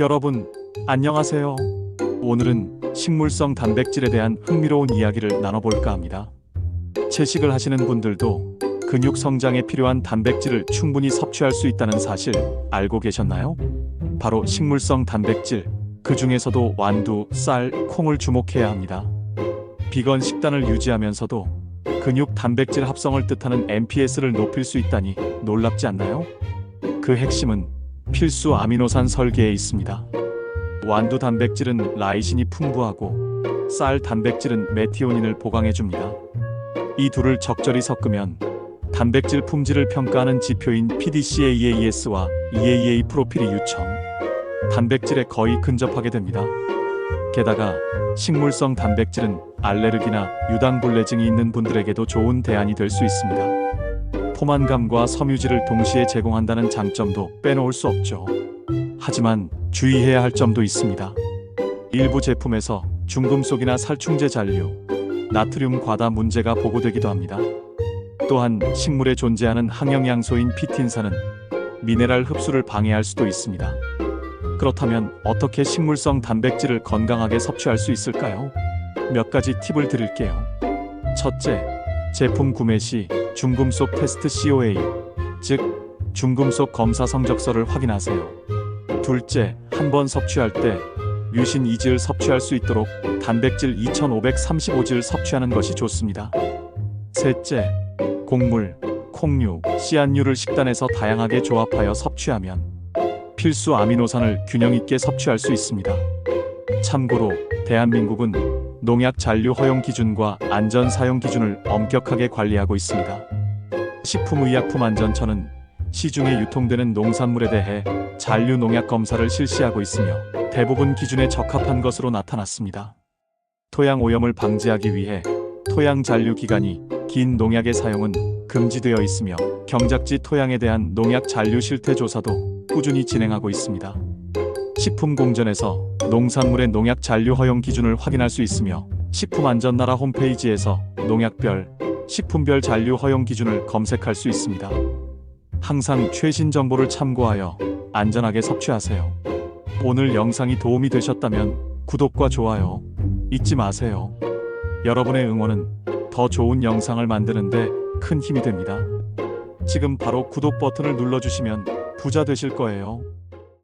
여러분, 안녕하세요. 오늘은 식물성 단백질에 대한 흥미로운 이야기를 나눠볼까 합니다. 채식을 하시는 분들도 근육 성장에 필요한 단백질을 충분히 섭취할 수 있다는 사실 알고 계셨나요? 바로 식물성 단백질, 그 중에서도 완두, 쌀, 콩을 주목해야 합니다. 비건 식단을 유지하면서도 근육 단백질 합성을 뜻하는 MPS를 높일 수 있다니 놀랍지 않나요? 그 핵심은 필수 아미노산 설계에 있습니다. 완두 단백질은 라이신이 풍부하고 쌀 단백질은 메티오닌을 보강해 줍니다. 이 둘을 적절히 섞으면 단백질 품질을 평가하는 지표인 PDCAES와 EAA 프로필이 유청, 단백질에 거의 근접하게 됩니다. 게다가 식물성 단백질은 알레르기나 유당불내증이 있는 분들에게도 좋은 대안이 될 수 있습니다. 포만감과 섬유질을 동시에 제공한다는 장점도 빼놓을 수 없죠. 하지만 주의해야 할 점도 있습니다. 일부 제품에서 중금속이나 살충제 잔류, 나트륨 과다 문제가 보고되기도 합니다. 또한 식물에 존재하는 항영양소인 피틴산은 미네랄 흡수를 방해할 수도 있습니다. 그렇다면 어떻게 식물성 단백질을 건강하게 섭취할 수 있을까요? 몇 가지 팁을 드릴게요. 첫째, 제품 구매 시 중금속 테스트 COA, 즉 중금속 검사 성적서를 확인하세요. 둘째, 한 번 섭취할 때 뮤신 2질 섭취할 수 있도록 단백질 2535질 섭취하는 것이 좋습니다. 셋째, 곡물, 콩류, 씨앗류를 식단에서 다양하게 조합하여 섭취하면 필수 아미노산을 균형 있게 섭취할 수 있습니다. 참고로 대한민국은 농약 잔류 허용 기준과 안전 사용 기준을 엄격하게 관리하고 있습니다. 식품의약품안전처는 시중에 유통되는 농산물에 대해 잔류 농약 검사를 실시하고 있으며 대부분 기준에 적합한 것으로 나타났습니다. 토양 오염을 방지하기 위해 토양 잔류 기간이 긴 농약의 사용은 금지되어 있으며 경작지 토양에 대한 농약 잔류 실태 조사도 꾸준히 진행하고 있습니다. 식품공전에서 농산물의 농약 잔류 허용 기준을 확인할 수 있으며 식품안전나라 홈페이지에서 농약별, 식품별 잔류 허용 기준을 검색할 수 있습니다. 항상 최신 정보를 참고하여 안전하게 섭취하세요. 오늘 영상이 도움이 되셨다면 구독과 좋아요 잊지 마세요. 여러분의 응원은 더 좋은 영상을 만드는데 큰 힘이 됩니다. 지금 바로 구독 버튼을 눌러주시면 부자 되실 거예요.